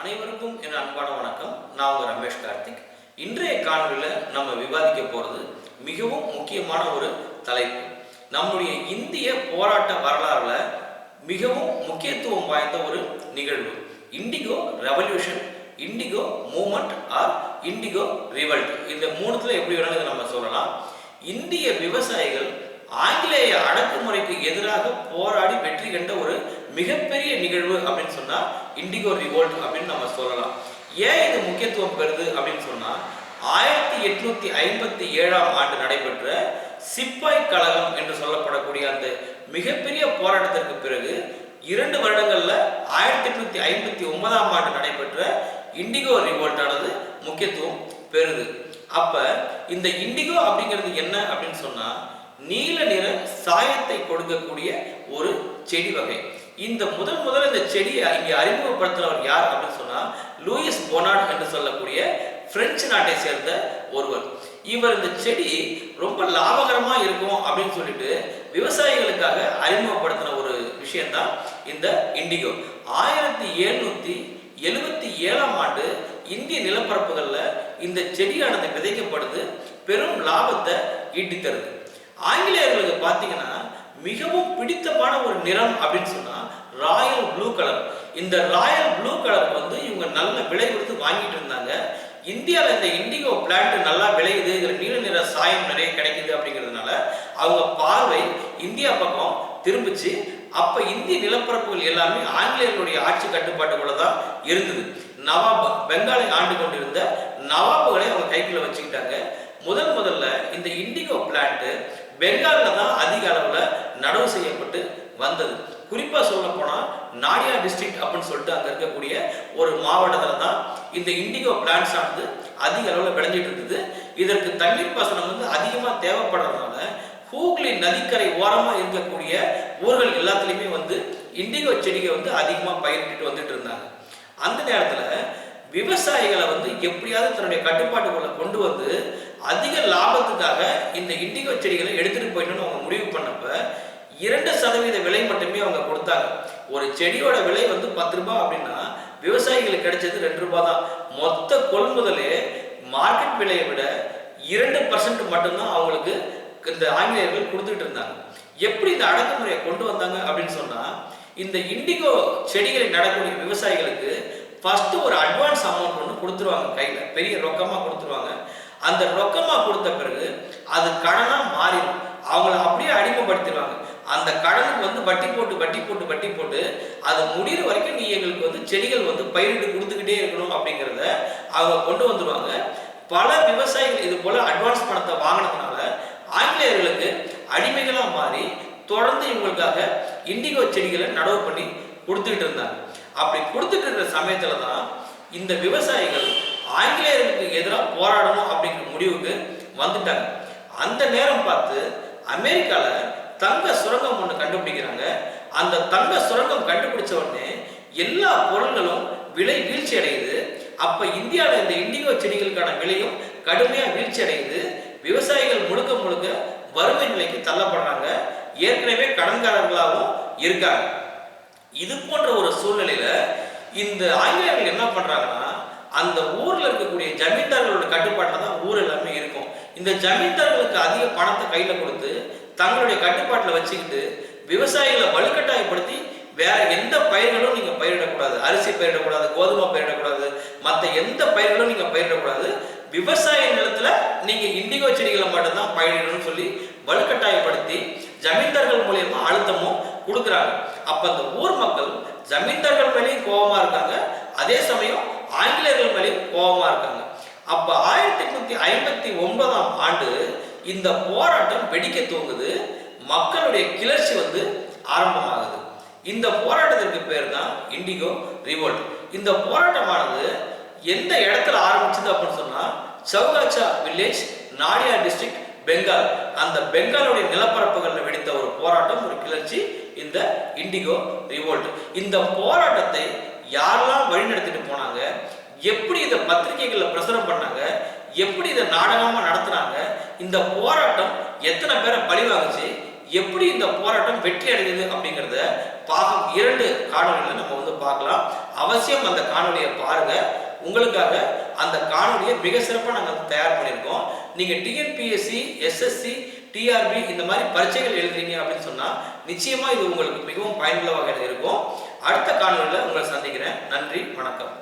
அனைவருக்கும் என் அன்பான வணக்கம். நான் உங்கள் ரமேஷ் கார்த்திக். இன்றைய காணொலியில் நம்ம விவாதிக்க போகிறது மிகவும் முக்கியமான ஒரு தலைப்பு. நம்முடைய இந்திய போராட்ட வரலாறுல மிகவும் முக்கியத்துவம் வாய்ந்த ஒரு நிகழ்வு. Indigo revolution indigo movement or indigo revolt இந்த மூணுத்துல எப்படி வேணாலும் நம்ம சொல்லலாம். இந்திய விவசாயிகள் ஆங்கிலேய அடக்குமுறைக்கு எதிராக போராடி வெற்றி கண்ட ஒரு மிகப்பெரிய நிகழ்வு அப்படின்னு சொன்னா இண்டிகோ ரிவோல்ட் அப்படின்னு நம்ம சொல்லலாம். ஏன் இது முக்கியத்துவம் பெறுது அப்படின்னு சொன்னா ஆயிரத்தி எட்நூத்தி ஐம்பத்தி ஏழாம் ஆண்டு நடைபெற்ற சிப்பாய் கழகம் என்று சொல்லப்படக்கூடிய அந்த மிகப்பெரிய போராட்டத்திற்கு பிறகு இரண்டு வருடங்கள்ல ஆயிரத்தி எட்நூத்தி ஐம்பத்தி ஒன்பதாம் ஆண்டு நடைபெற்ற இண்டிகோ ரிவோல்ட் ஆனது முக்கியத்துவம் பெறுது. அப்ப இந்த இண்டிகோ அப்படிங்கிறது என்ன அப்படின்னு சொன்னா நீல நிற சாயத்தை கொடுக்கக்கூடிய ஒரு செடி வகை. இந்த முதல் முதல் இந்த செடியை இங்கே அறிமுகப்படுத்தினவர் யார் அப்படின்னு சொன்னால் லூயிஸ் பொனாட் என்று சொல்லக்கூடிய பிரெஞ்சு நாட்டை சேர்ந்த ஒருவர். இவர் இந்த செடி ரொம்ப லாபகரமாக இருக்கும் அப்படின்னு சொல்லிட்டு விவசாயிகளுக்காக அறிமுகப்படுத்தின ஒரு விஷயம்தான் இந்த இண்டிகோ. ஆயிரத்தி எழுநூற்றி எழுபத்தி ஏழாம் ஆண்டு இந்திய நிலப்பரப்புகளில் இந்த செடியானது விதைக்கப்படுது பெரும் லாபத்தை ஈட்டித்தருது. ஆங்கிலேயர்களுக்கு பார்த்தீங்கன்னா மிகவும் பிடித்தமான ஒரு நிறம் அப்படின்னு சொன்னால் ராயல் ப்ளூ கலர். இந்த ராயல் ப்ளூ கலர் வந்து இவங்க நல்ல விலை கொடுத்து வாங்கிட்டு இருந்தாங்க. இந்தியாவில் இந்த இண்டிகோ பிளான்ட் நல்லா விளையுது இதில் நீல நிற சாயம் நிறைய கிடைக்குது அப்படிங்கிறதுனால அவங்க பார்வை இந்தியா பக்கம் திரும்பிச்சு அப்ப இந்திய நிலப்பரப்புகள் எல்லாமே ஆங்கிலேயர்களுடைய ஆட்சி கட்டுப்பாட்டுக்குள்ள தான் இருந்தது. நவாப் பெங்காலை ஆண்டு கொண்டிருந்த நவாபுகளை அவங்க கைக்குள்ள வச்சுக்கிட்டாங்க. முதல் முதல்ல இந்த இண்டிகோ பிளான்ட் பெங்காலில் தான் அதிக அளவில் நடவு செய்யப்பட்டு வந்தது. குறிப்பாக சொல்ல போனால் நாடியா டிஸ்ட்ரிக்ட் அப்படின்னு சொல்லிட்டு அங்கே இருக்கக்கூடிய ஒரு மாவட்டத்தில் தான் இந்த இண்டிகோ பிளான்ஸ் ஆனது அதிக அளவில் விளைஞ்சிட்டு இருந்தது. இதற்கு தண்ணீர் பாசனம் வந்து அதிகமாக தேவைப்படுறதுனால ஹூக்ளி நதிக்கரை ஓரமாக இருக்கக்கூடிய ஊர்கள் எல்லாத்துலேயுமே வந்து இண்டிகோ செடிகள் வந்து அதிகமாக பயிரிட்டு வந்துட்டு இருந்தாங்க. அந்த நேரத்தில் விவசாயிகளை வந்து எப்படியாவது தன்னுடைய கட்டுப்பாட்டுக்குள்ள கொண்டு வந்து அதிக லாபத்துக்காக இந்த இண்டிகோ செடிகளை எடுத்துகிட்டு போயிடணும்னு அவங்க முடிவு பண்ணப்போ இரண்டு சதவீத விலை மட்டுமே அவங்க கொடுத்தாங்க. ஒரு செடியோட விலை வந்து பத்து ரூபாய் அப்படின்னா விவசாயிகளுக்கு கிடைச்சது ரெண்டு ரூபாய் தான். மொத்த கொள்முதலே மார்க்கெட் விலையை விட இரண்டு பர்சன்ட் மட்டும்தான் அவங்களுக்கு இந்த ஆங்கிலேயர்கள் கொடுத்துட்டு இருந்தாங்க. எப்படி இந்த அடக்குமுறையை கொண்டு வந்தாங்க அப்படின்னு சொன்னா இந்த இண்டிகோ செடிகளில் நடக்கூடிய விவசாயிகளுக்கு ஃபர்ஸ்ட் ஒரு அட்வான்ஸ் அமௌண்ட் ஒன்று கொடுத்துருவாங்க கையில. பெரிய ரொக்கமா கொடுத்துருவாங்க. அந்த ரொக்கமா கொடுத்த பிறகு அது கடனா மாறிடும். அவங்கள அப்படியே அடிமைப்படுத்திடுவாங்க. அந்த கடனுக்கு வந்து வட்டி போட்டு வட்டி போட்டு வட்டி போட்டு அது முடிகிற வரைக்கும் நீ எங்களுக்கு வந்து செடிகள் வந்து பயிரிட்டு கொடுத்துக்கிட்டே இருக்கணும் அப்படிங்கிறத அவங்க கொண்டு வந்துடுவாங்க பல விவசாயிகள் இது போல அட்வான்ஸ் பணத்தை வாங்கினதுனால ஆங்கிலேயர்களுக்கு அடிமைகளாக மாறி தொடர்ந்து இவங்களுக்காக இண்டிகோ செடிகளை நடவு பண்ணி கொடுத்துக்கிட்டு இருந்தாங்க. அப்படி கொடுத்துட்டு இருக்கிற சமயத்துல தான் இந்த விவசாயிகள் ஆங்கிலேயர்களுக்கு எதிராக போராடணும் அப்படிங்கிற முடிவுக்கு வந்துட்டாங்க. அந்த நேரம் பார்த்து அமெரிக்கால தங்க சுரங்கம் ஒன்று கண்டுபிடிக்கிறாங்க. அந்த தங்க சுரங்கம் கண்டுபிடிச்ச உடனே எல்லா பொருள்களும் விலை வீழ்ச்சி அடையுது. அப்ப இந்தியாவில் இந்த இண்டிகோ செடிகளுக்கான விலையும் கடுமையா வீழ்ச்சி அடையுது. விவசாயிகள் முழுக்க முழுக்க வறுமை நிலைக்கு தள்ளப்படுறாங்க. ஏற்கனவே கடன்காரர்களாகவும் இருக்காங்க. இது போன்ற ஒரு சூழ்நிலையில இந்த ஆங்கிலேயர்கள் என்ன பண்றாங்கன்னா அந்த ஊர்ல இருக்கக்கூடிய ஜமீன்தார்களோட கட்டுப்பாட்டில் தான் ஊர் எல்லாமே இருக்கும். இந்த ஜமீன்தார்களுக்கு அதிக பணத்தை கையில கொடுத்து தங்களுடைய கட்டுப்பாட்டில் வச்சுக்கிட்டு விவசாயிகளை வலுக்கட்டாயப்படுத்தி வேற எந்த பயிர்களும் நீங்க பயிரிடக்கூடாது. அரிசி பயிரிடக்கூடாது கோதுமை பயிரிடக்கூடாது மற்ற எந்த பயிர்களும் நீங்க பயிரிடக்கூடாது. விவசாய நிலத்துல நீங்க இண்டிகோ செடிகளை மட்டும்தான் பயிரிடணும்னு சொல்லி வலுக்கட்டாயப்படுத்தி ஜமீன்தார்கள் மூலியமா அழுத்தமும் கொடுக்குறாங்க. அப்ப அந்த ஊர் மக்கள் ஜமீன்தார்கள் மேலேயும் கோபமா இருக்காங்க. அதே சமயம் ஆங்கிலேயர்கள் மேலேயும் கோபமா இருக்காங்க. அப்ப ஆயிரத்தி எட்நூத்தி ஐம்பத்தி ஒன்பதாம் ஆண்டு இந்த போராட்டம் வெடிக்க துவங்குது மக்களுடைய கிளர்ச்சி வந்து ஆரம்பமாகுது. இந்த போராட்டத்திற்கு பேர் தான் இண்டிகோ ரிவோல்ட். இந்த போராட்டமானது எந்த இடத்துல ஆரம்பிச்சது அப்படின்னு சொன்னா சவுகாச்சா வில்லேஜ் நாடியா டிஸ்ட்ரிக்ட் பெங்கால். அந்த பெங்காலுடைய நிலப்பரப்புகளில் வெடித்த ஒரு போராட்டம் ஒரு கிளர்ச்சி இந்த இண்டிகோ ரிவோல்ட். இந்த போராட்டத்தை யாரெல்லாம் வழிநடத்திட்டு போனாங்க எப்படி இதை பத்திரிகைகளில் பிரசுரம் பண்ணாங்க எப்படி இதை நாடகமாக நடத்துனாங்க இந்த போராட்டம் எத்தனை பேரை பழிவாங்குச்சு? எப்படி இந்த போராட்டம் வெற்றி அடைந்தது அப்படிங்கிறத பாகம் இரண்டு காணொலியில் நம்ம வந்து பார்க்கலாம். அவசியம் அந்த காணொலியை பாருங்க. உங்களுக்காக அந்த காணொலியை மிக சிறப்பாக நாங்கள் தயார் பண்ணியிருக்கோம். நீங்கள் டிஎன்பிஎஸ்சி எஸ்எஸ்சி டிஆர்பி இந்த மாதிரி பரீட்சைகள் எழுதுறீங்க அப்படின்னு சொன்னால் நிச்சயமாக இது உங்களுக்கு மிகவும் பயனுள்ள வகையில் இருக்கும். அடுத்த காணொலியில் உங்களை சந்திக்கிறேன். நன்றி வணக்கம்.